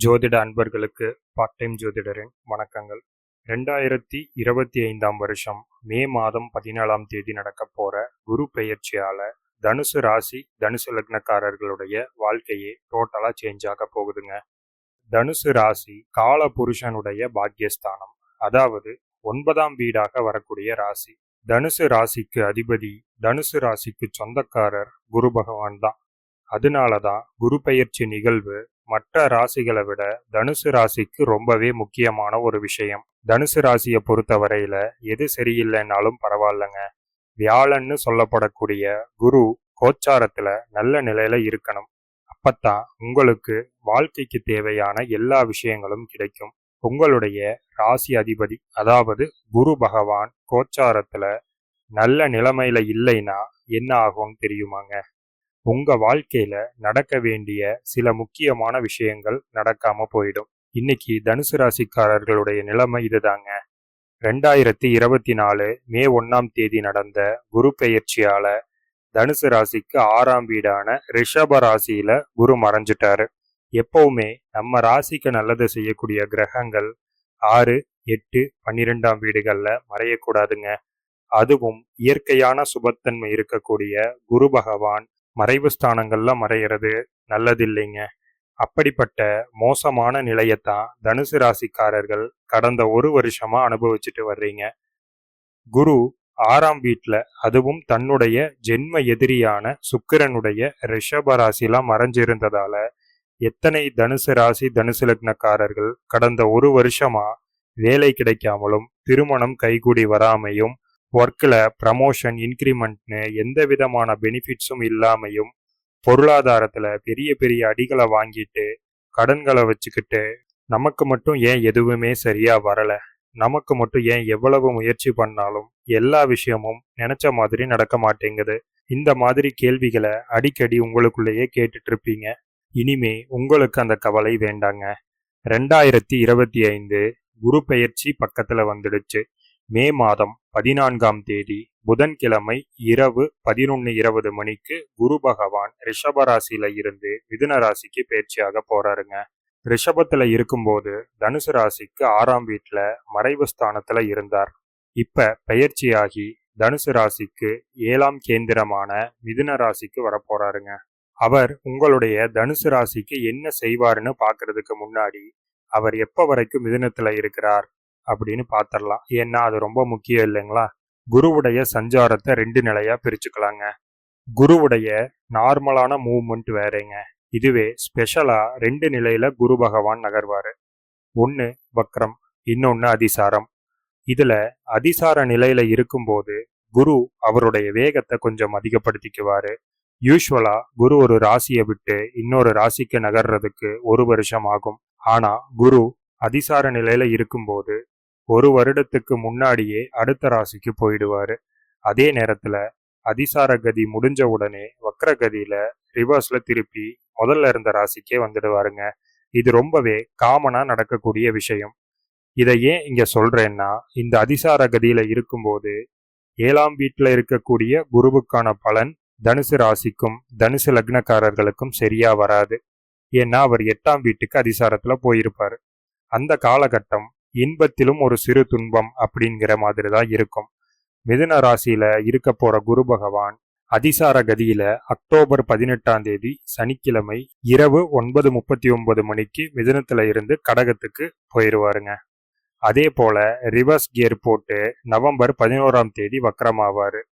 ஜோதிட அன்பர்களுக்கு part time ஜோதிடரின் வணக்கங்கள். ரெண்டாயிரத்தி இருபத்தி ஐந்தாம் வருஷம் மே மாதம் பதினாலாம் தேதி நடக்க போற குரு பெயர்ச்சியால தனுசு ராசி தனுசு லக்னக்காரர்களுடைய வாழ்க்கையே டோட்டலா சேஞ்ச் ஆக போகுதுங்க. தனுசு ராசி கால புருஷனுடைய பாக்கியஸ்தானம். அதாவது ஒன்பதாம் வீடாக வரக்கூடிய ராசி. தனுசு ராசிக்கு அதிபதி தனுசு ராசிக்கு சொந்தக்காரர் குரு பகவான் தான். அதனாலதான் குரு பெயர்ச்சி நிகழ்வு மற்ற ராசிகளை விட தனுசு ராசிக்கு ரொம்பவே முக்கியமான ஒரு விஷயம். தனுசு ராசியை பொறுத்தவரையில எது சரியில்லைனாலும் பரவாயில்லைங்க. வியாழன்னு சொல்லப்படக்கூடிய குரு கோச்சாரத்துல நல்ல நிலையில இருக்கணும். அப்பத்தான் உங்களுக்கு வாழ்க்கைக்கு தேவையான எல்லா விஷயங்களும் கிடைக்கும். உங்களுடைய ராசி அதிபதி அதாவது குரு பகவான் கோச்சாரத்துல நல்ல நிலைமையில இல்லைன்னா என்ன ஆகும் தெரியுமாங்க? உங்க வாழ்க்கையில நடக்க வேண்டிய சில முக்கியமான விஷயங்கள் நடக்காம போயிடும். இன்னைக்கு தனுசு ராசிக்காரர்களுடைய நிலைமை இதுதாங்க. ரெண்டாயிரத்தி இருபத்தி நாலு மே ஒன்னாம் தேதி நடந்த குரு பெயர்ச்சியால தனுசு ராசிக்கு ஆறாம் வீடான ரிஷப ராசியில குரு மறைஞ்சிட்டாரு. எப்பவுமே நம்ம ராசிக்கு நல்லது செய்யக்கூடிய கிரகங்கள் ஆறு எட்டு பன்னிரெண்டாம் வீடுகள்ல மறையக்கூடாதுங்க. அதுவும் இயற்கையான சுபத்தன்மை இருக்கக்கூடிய குரு பகவான் மறைவு ஸ்தானங்கள்ல மறையிறது நல்லதில்லைங்க. அப்படிப்பட்ட மோசமான நிலையத்தான் தனுசு ராசிக்காரர்கள் கடந்த ஒரு வருஷமா அனுபவிச்சுட்டு வர்றீங்க. குரு ஆறாம் வீட்டுல அதுவும் தன்னுடைய ஜென்ம எதிரியான சுக்கிரனுடைய ரிஷப ராசிலாம் மறைஞ்சிருந்ததால எத்தனை தனுசு ராசி தனுசு லக்னக்காரர்கள் கடந்த ஒரு வருஷமா வேலை கிடைக்காமலும் திருமணம் கைகூடி வராமையும் ஒர்க்கில் ப்ரமோஷன் இன்க்ரிமெண்ட்னு எந்த விதமான பெனிஃபிட்ஸும் இல்லாமையும் பொருளாதாரத்தில் பெரிய பெரிய அடிகளை வாங்கிட்டு கடன்களை வச்சுக்கிட்டு நமக்கு மட்டும் ஏன் எதுவுமே சரியாக வரலை? நமக்கு மட்டும் ஏன் எவ்வளவு முயற்சி பண்ணாலும் எல்லா விஷயமும் நினச்ச மாதிரி நடக்க மாட்டேங்குது. இந்த மாதிரி கேள்விகளை அடிக்கடி உங்களுக்குள்ளேயே கேட்டுட்டு இருப்பீங்க இனிமே உங்களுக்கு அந்த கவலை வேண்டாங்க. ரெண்டாயிரத்தி இருபத்தி ஐந்து குரு பெயர்ச்சி பக்கத்தில் வந்துடுச்சு. மே மாதம் பதினான்காம் தேதி புதன்கிழமை இரவு பதினொன்று இருபது மணிக்கு குரு பகவான் ரிஷபராசியில இருந்து மிதுன ராசிக்கு பயிற்சியாக போறாருங்க. ரிஷபத்துல இருக்கும்போது தனுசு ராசிக்கு ஆறாம் வீட்டுல மறைவு ஸ்தானத்துல இருந்தார். இப்ப பயிற்சியாகி தனுசு ராசிக்கு ஏழாம் கேந்திரமான மிதுன ராசிக்கு வரப்போறாருங்க. அவர் உங்களுடைய தனுசு ராசிக்கு என்ன செய்வாருன்னு பாக்குறதுக்கு முன்னாடி அவர் எப்ப வரைக்கும் மிதுனத்துல இருக்கிறார்? அப்படின்னு பார்த்துடலாம் ஏன்னா அது ரொம்ப முக்கியம் இல்லைங்களா? குருவுடைய சஞ்சாரத்தை ரெண்டு நிலையா பிரிச்சுக்கலாங்க. குருவுடைய நார்மலான மூவ்மெண்ட் வேறேங்க. இதுவே ஸ்பெஷலா ரெண்டு நிலையில குரு பகவான் நகர்வாரு. ஒன்று வக்ரம் இன்னொன்று அதிசாரம். இதுல அதிசார நிலையில இருக்கும்போது குரு அவருடைய வேகத்தை கொஞ்சம் அதிகப்படுத்திக்குவாரு. யூஸ்வலா குரு ஒரு ராசியை விட்டு இன்னொரு ராசிக்கு நகர்றதுக்கு ஒரு வருஷம் ஆகும். ஆனா குரு அதிசார நிலையில இருக்கும்போது ஒரு வருடத்துக்கு முன்னாடியே அடுத்த ராசிக்கு போயிடுவாரு. அதே நேரத்துல அதிசார கதி முடிஞ்ச உடனே வக்ரகதியில ரிவர்ஸ்ல திருப்பி முதல்ல இருந்த ராசிக்கே வந்துடுவாருங்க. இது ரொம்பவே காமனா நடக்கக்கூடிய விஷயம். இதை ஏன் இங்க சொல்றேன்னா இந்த அதிசார கதியில இருக்கும்போது ஏழாம் வீட்டில் இருக்கக்கூடிய குருவுக்கான பலன் தனுசு ராசிக்கும் தனுசு லக்னக்காரர்களுக்கும் சரியா வராது. ஏன்னா அவர் எட்டாம் வீட்டுக்கு அதிசாரத்துல போயிருப்பாரு. அந்த காலகட்டம் இன்பத்திலும் ஒரு சிறு துன்பம் அப்படிங்கிற மாதிரி தான் இருக்கும். மிதுன ராசியில இருக்க போற குரு பகவான் அதிசார கதியில அக்டோபர் பதினெட்டாம் தேதி சனிக்கிழமை இரவு ஒன்பது முப்பத்தி ஒன்பது மணிக்கு மிதுனத்துல இருந்து கடகத்துக்கு போயிடுவாருங்க அதே போல ரிவர்ஸ் கியர் போட்டு நவம்பர் பதினோராம் தேதி வக்கரமாவாரு.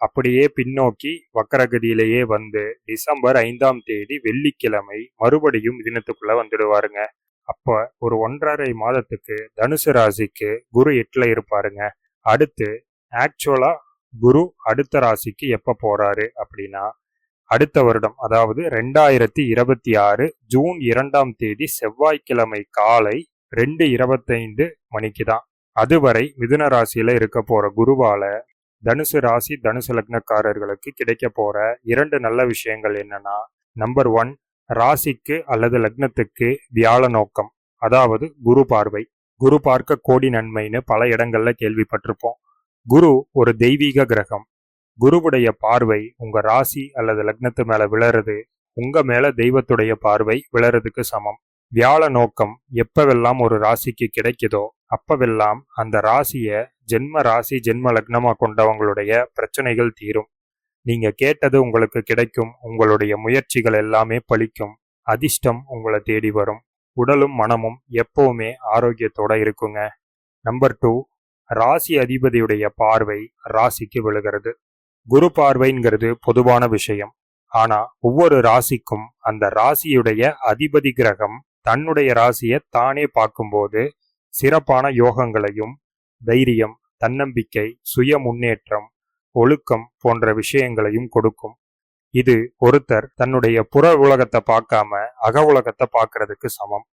அப்படியே பின்னோக்கி வக்கரகதியிலேயே வந்து டிசம்பர் ஐந்தாம் தேதி வெள்ளிக்கிழமை மறுபடியும் மிதினத்துக்குள்ள வந்துடுவாருங்க. அப்போ ஒரு ஒன்றரை மாதத்துக்கு தனுசு ராசிக்கு குரு எட்டில் இருப்பாருங்க. அடுத்து ஆக்சுவலாக குரு அடுத்த ராசிக்கு எப்போ போகிறாரு அப்படின்னா அடுத்த வருடம் அதாவது ரெண்டாயிரத்தி இருபத்தி ஆறு ஜூன் இரண்டாம் தேதி செவ்வாய்க்கிழமை காலை ரெண்டு இருபத்தைந்து மணிக்கு தான். அதுவரை மிதுன ராசியில் இருக்க போகிற குருவால தனுசு ராசி தனுசு லக்னக்காரர்களுக்கு கிடைக்க போகிற இரண்டு நல்ல விஷயங்கள் என்னன்னா நம்பர் ஒன் ராசிக்கு அல்லது லக்னத்துக்கு வியாழ நோக்கம். அதாவது குரு பார்வை. குரு பார்க்க கோடி நன்மைன்னு பல இடங்கள்ல கேள்விப்பட்டிருப்போம். குரு ஒரு தெய்வீக கிரகம். குருவுடைய பார்வை உங்க ராசி அல்லது லக்னத்து மேல விழறது உங்க மேல தெய்வத்துடைய பார்வை விழறதுக்கு சமம். வியாழ நோக்கம் எப்பவெல்லாம் ஒரு ராசிக்கு கிடைக்குதோ அப்பவெல்லாம் அந்த ராசிய ஜென்ம ராசி ஜென்ம லக்னமா கொண்டவங்களுடைய பிரச்சனைகள் தீரும். நீங்க கேட்டது உங்களுக்கு கிடைக்கும். உங்களுடைய முயற்சிகள் எல்லாமே பலிக்கும். அதிர்ஷ்டம் உங்களை தேடி வரும். உடலும் மனமும் எப்பவுமே ஆரோக்கியத்தோட இருக்குங்க. நம்பர் டூ ராசி அதிபதியுடைய பார்வை ராசிக்கு விழுகிறது. குரு பார்வைங்கிறது பொதுவான விஷயம். ஆனா ஒவ்வொரு ராசிக்கும் அந்த ராசியுடைய அதிபதி கிரகம் தன்னுடைய ராசியை தானே பார்க்கும்போது சிறப்பான யோகங்களையும் தைரியம் தன்னம்பிக்கை சுய முன்னேற்றம் ஒழுக்கம் போன்ற விஷயங்களையும் கொடுக்கும். இது ஒருத்தர் தன்னுடைய புற உலகத்தை பார்க்காம அக உலகத்தை பார்க்கறதுக்கு சமம்.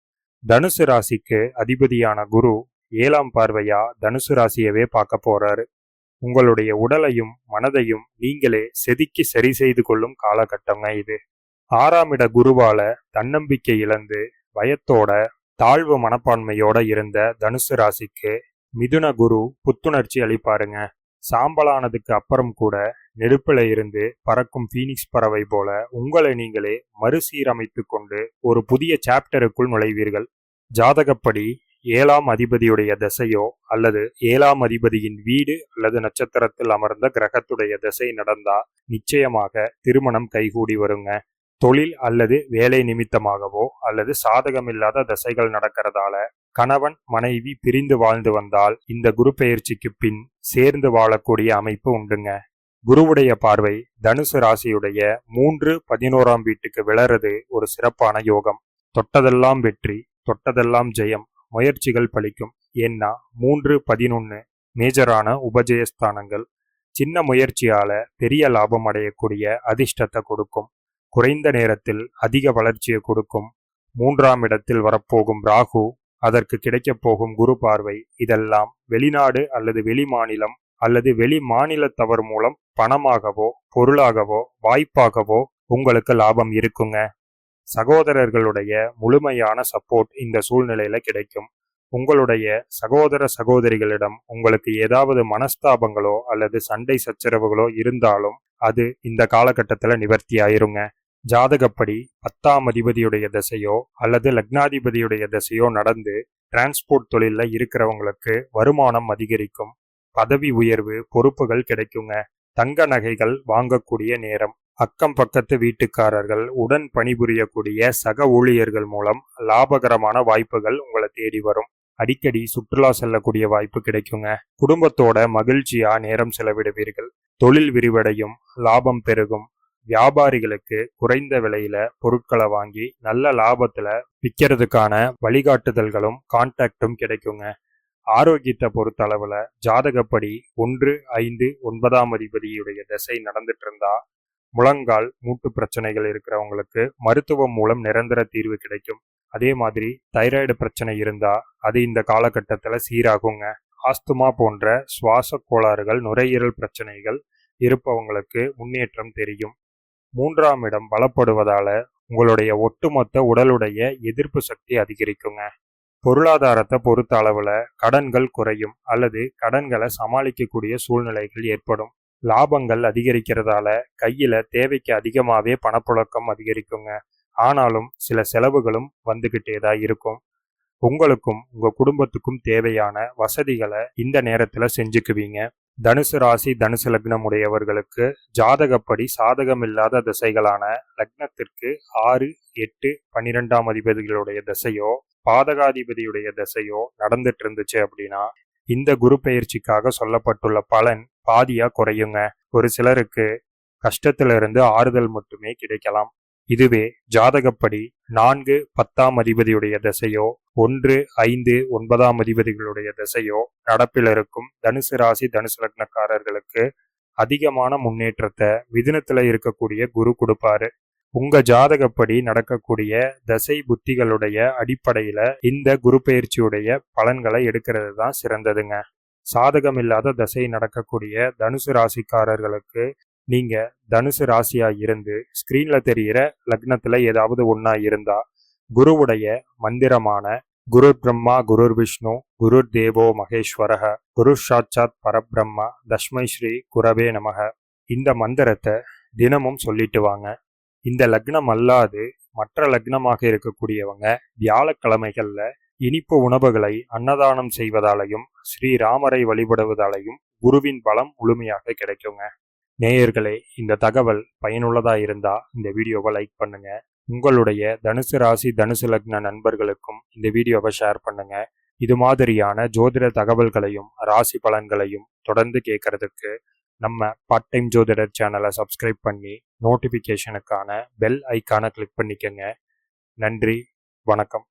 தனுசு ராசிக்கு அதிபதியான குரு ஏழாம் பார்வையா தனுசு ராசியவே பார்க்க போறாரு. உங்களுடைய உடலையும் மனதையும் நீங்களே செதுக்கி சரி செய்து கொள்ளும் காலகட்டங்க இது. ஆறாம் இட குருவால தன்னம்பிக்கை இழந்து பயத்தோட தாழ்வு மனப்பான்மையோட இருந்த தனுசு ராசிக்கு மிதுன குரு புத்துணர்ச்சி அளிப்பாருங்க. சாம்பலானதுக்கு அப்புறம் கூட நெருப்புல இருந்து பறக்கும் ஃபீனிக்ஸ் பறவை போல உங்களை நீங்களே மறுசீரமைத்து கொண்டு ஒரு புதிய சாப்டருக்குள் நுழைவீர்கள். ஜாதகப்படி ஏழாம் அதிபதியுடைய திசையோ அல்லது ஏழாம் அதிபதியின் வீடு அல்லது நட்சத்திரத்தில் அமர்ந்த கிரகத்துடைய திசை நடந்தா நிச்சயமாக திருமணம் கைகூடி வருங்க. தொழில் அல்லது வேலை நிமித்தமாகவோ அல்லது சாதகமில்லாத தசைகள் நடக்கிறதால கணவன் மனைவி பிரிந்து வாழ்ந்து வந்தால் இந்த குரு பெயர்ச்சிக்கு பின் சேர்ந்து வாழக்கூடிய அமைப்பு உண்டுங்க. குருவுடைய பார்வை தனுசு ராசியுடைய மூன்று பதினோராம் வீட்டுக்கு விளறது ஒரு சிறப்பான யோகம். தொட்டதெல்லாம் வெற்றி தொட்டதெல்லாம் ஜெயம் முயற்சிகள் பலிக்கும். ஏன்னா மூன்று பதினொன்னு மேஜரான உபஜயஸ்தானங்கள் சின்ன முயற்சியால பெரிய லாபம் அடையக்கூடிய அதிர்ஷ்டத்தை கொடுக்கும். குறைந்த நேரத்தில் அதிக வளர்ச்சியை கொடுக்கும். மூன்றாம் இடத்தில் வரப்போகும் ராகு அதற்கு கிடைக்கப் போகும் குரு பார்வை இதெல்லாம் வெளிநாடு அல்லது வெளி மாநிலம் அல்லது வெளி மாநிலத்தவர் மூலம் பணமாகவோ பொருளாகவோ வாய்ப்பாகவோ உங்களுக்கு லாபம் இருக்குங்க. சகோதரர்களுடைய முழுமையான சப்போர்ட் இந்த சூழ்நிலையில கிடைக்கும். உங்களுடைய சகோதர சகோதரிகளிடம் உங்களுக்கு ஏதாவது மனஸ்தாபங்களோ அல்லது சண்டை சச்சரவுகளோ இருந்தாலும் அது இந்த காலகட்டத்தில் நிவர்த்தி ஆயிருங்க ஜாதகப்படி பத்தாம் அதிபதியுடைய திசையோ அல்லது லக்னாதிபதியுடைய திசையோ நடந்து டிரான்ஸ்போர்ட் தொழிலில் இருக்கிறவங்களுக்கு வருமானம் அதிகரிக்கும். பதவி உயர்வு பொறுப்புகள் கிடைக்குங்க. தங்க நகைகள் வாங்கக்கூடிய நேரம். அக்கம் பக்கத்து வீட்டுக்காரர்கள் உடன் பணிபுரியக்கூடிய சக ஊழியர்கள் மூலம் லாபகரமான வாய்ப்புகள் உங்களை தேடி வரும். அடிக்கடி சுற்றுலா செல்லக்கூடிய வாய்ப்பு கிடைக்குங்க. குடும்பத்தோட மகிழ்ச்சியா நேரம் செலவிடுவீர்கள். தொழில் விரிவடையும் லாபம் பெருகும். வியாபாரிகளுக்கு குறைந்த விலையில பொருட்களை வாங்கி நல்ல லாபத்துல விற்கிறதுக்கான வழிகாட்டுதல்களும் கான்டாக்டும் கிடைக்குங்க. ஆரோக்கியத்தை பொறுத்த அளவுல ஜாதகப்படி ஒன்று ஐந்து ஒன்பதாம் அதிபதியுடைய திசை நடந்துட்டு இருந்தா முழங்கால் மூட்டு பிரச்சனைகள் இருக்கிறவங்களுக்கு மருத்துவம் மூலம் நிரந்தர தீர்வு கிடைக்கும். அதே மாதிரி தைராய்டு பிரச்சனை இருந்தா அது இந்த காலகட்டத்தில் சீராகுங்க. ஆஸ்துமா போன்ற சுவாச கோளாறுகள் நுரையீரல் பிரச்சனைகள் இருப்பவங்களுக்கு முன்னேற்றம் தெரியும். மூன்றாம் இடம் பலப்படுவதால உங்களுடைய ஒட்டுமொத்த உடலுடைய எதிர்ப்பு சக்தி அதிகரிக்குங்க. பொருளாதாரத்தை பொறுத்த அளவுல கடன்கள் குறையும் அல்லது கடன்களை சமாளிக்கக்கூடிய சூழ்நிலைகள் ஏற்படும். லாபங்கள் அதிகரிக்கிறதால கையில தேவைக்கு அதிகமாவே பணப்புழக்கம் அதிகரிக்குங்க. ஆனாலும் சில செலவுகளும் வந்துக்கிட்டே தான் இருக்கும். உங்களுக்கும் உங்க குடும்பத்துக்கும் தேவையான வசதிகளை இந்த நேரத்துல செஞ்சுக்குவீங்க. தனுசு ராசி தனுசு லக்னம் உடையவர்களுக்கு ஜாதகப்படி சாதகமில்லாத திசைகளான லக்னத்திற்கு ஆறு எட்டு பன்னிரெண்டாம் அதிபதிகளுடைய திசையோ பாதகாதிபதியுடைய திசையோ நடந்துட்டு இருந்துச்சு அப்படின்னா இந்த குரு பயிற்சிக்காக சொல்லப்பட்டுள்ள பலன் பாதியா குறையுங்க. ஒரு சிலருக்கு கஷ்டத்திலிருந்து ஆறுதல் மட்டுமே கிடைக்கலாம். இதுவே ஜாதகப்படி நான்கு பத்தாம் அதிபதியுடைய திசையோ ஒன்று ஐந்து ஒன்பதாம் அதிபதிகளுடைய திசையோ நடப்பில் இருக்கும் தனுசு ராசி தனுசு லக்னக்காரர்களுக்கு அதிகமான முன்னேற்றத்தை விதினத்தில் இருக்கக்கூடிய குரு கொடுப்பாரு. உங்க ஜாதகப்படி நடக்கக்கூடிய தசை புத்திகளுடைய அடிப்படையில இந்த குரு பயிற்சியுடைய பலன்களை எடுக்கிறது தான் சிறந்ததுங்க. சாதகம் இல்லாத தசை நடக்கக்கூடிய தனுசு ராசிக்காரர்களுக்கு நீங்கள் தனுசு ராசியாக இருந்து ஸ்க்ரீனில் தெரிகிற லக்னத்தில் ஏதாவது ஒன்றா இருந்தால் குருவுடைய மந்திரமான குரு பிரம்மா குரு விஷ்ணு குரு தேவோ மகேஸ்வரக குரு சாட்சாத் பரபிரம்மா தஷ்மை ஸ்ரீ குரவே நமக இந்த மந்திரத்தை தினமும் சொல்லிட்டு வாங்க. இந்த லக்னம் அல்லாது மற்ற லக்னமாக இருக்கக்கூடியவங்க வியாழக்கிழமைகளில் இனிப்பு உணவுகளை அன்னதானம் செய்வதாலையும் ஸ்ரீராமரை வழிபடுவதாலையும் குருவின் பலம் முழுமையாக கிடைக்குங்க. நேயர்களே இந்த தகவல் பயனுள்ளதா இருந்தா இந்த வீடியோவை லைக் பண்ணுங்க. உங்களுடைய தனுசு ராசி தனுசு லக்ன நண்பர்களுக்கும் இந்த வீடியோவை ஷேர் பண்ணுங்க. இது மாதிரியான ஜோதிட தகவல்களையும் ராசி பலன்களையும் தொடர்ந்து கேட்கறதுக்கு நம்ம பார்ட் டைம் ஜோதிடர் சேனலை சப்ஸ்கிரைப் பண்ணி நோட்டிஃபிகேஷனுக்கான பெல் ஐக்கானை கிளிக் பண்ணிக்கங்க. நன்றி வணக்கம்.